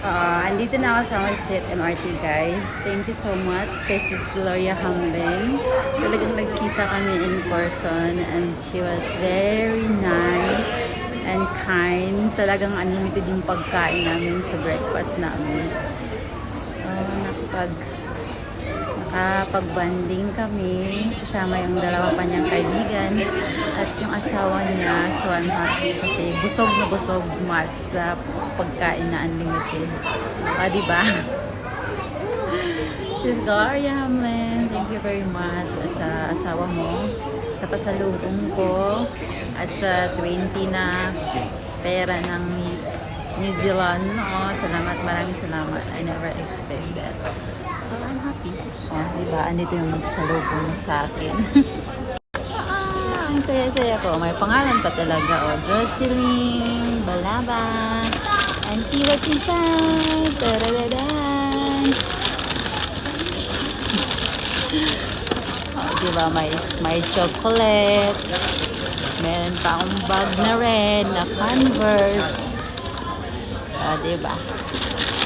Uh, andito na ako sa Somerset MRT guys. Thank you so much kay Sis Gloria Hamlin. Talagang nagkita kami in person and she was very nice and kind. Talagang unlimited yung pagkain namin sa breakfast namin. So, nakapag nakapag-banding kami. Kasama yung dalawa pa niyang kaibigan at yung asawa niya so I'm happy kasi busog na busog mat sa pagkain na unlimited. O diba Sis Gloria Hamlin thank you very much sa asawa mo sa pasalubong ko at sa 20 na pera ng New Zealand oh, salamat maraming salamat I never expected So, I'm happy. Oh, di ba? Andito yung salubong sa akin. ah, ang saya-saya ko. May pangalan pa talaga. Oh, Jocelyn Balaba. And see what's inside. Taradadan. oh, di ba? May, may chocolate. Meron pa akong bag na red na Converse. Oh, di ba?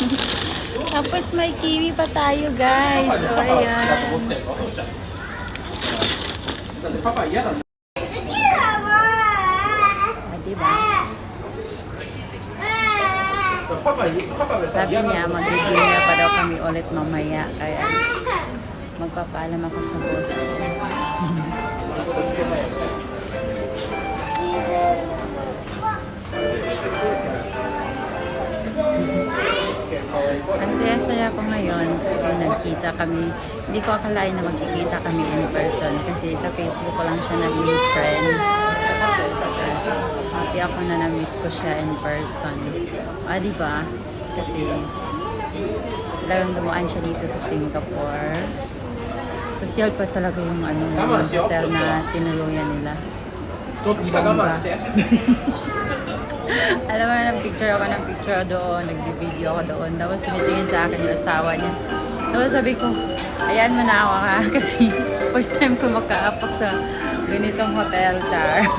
Tapos may kiwi pa tayo, guys. So, ayan. Ah, diba? Sabi niya, mag-dinner pa daw kami ulit mamaya. Kaya, magpapaalam ako sa boss. Ang saya-saya ko ngayon kasi nagkita kami. Hindi ko akalain na magkikita kami in person kasi sa Facebook ko lang siya naging friend. Happy ako na na-meet ko siya in person. Ah, di ba? Kasi talagang dumaan siya dito sa Singapore. Social pa talaga yung ano, hotel na tinuluyan nila. Ang bomba. Alam mo na, picture ako ng picture doon, nag-video ako doon. Tapos tumitingin sa akin yung asawa niya. Tapos sabi ko, ayan mo na ako ha, kasi first time ko makaapak sa ganitong hotel, char.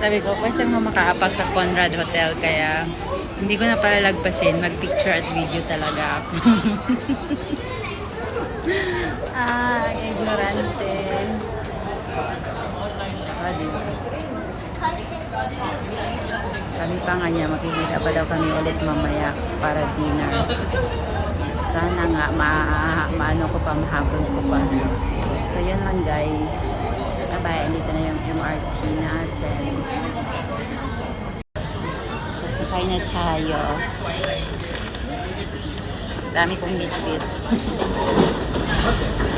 sabi ko, first time ko makaapak sa Conrad Hotel, kaya hindi ko na pala lagpasin, mag-picture at video talaga ako. ah, ignorante. Ah, diba? Sabi pa nga niya, makikita pa daw kami ulit mamaya para dinner. Sana nga, ma maano ko pa, mahabol ko pa. So, yan lang guys. Bye-bye. Dito na yung MRT natin. So, sakay na tayo. Dami kong bitbit.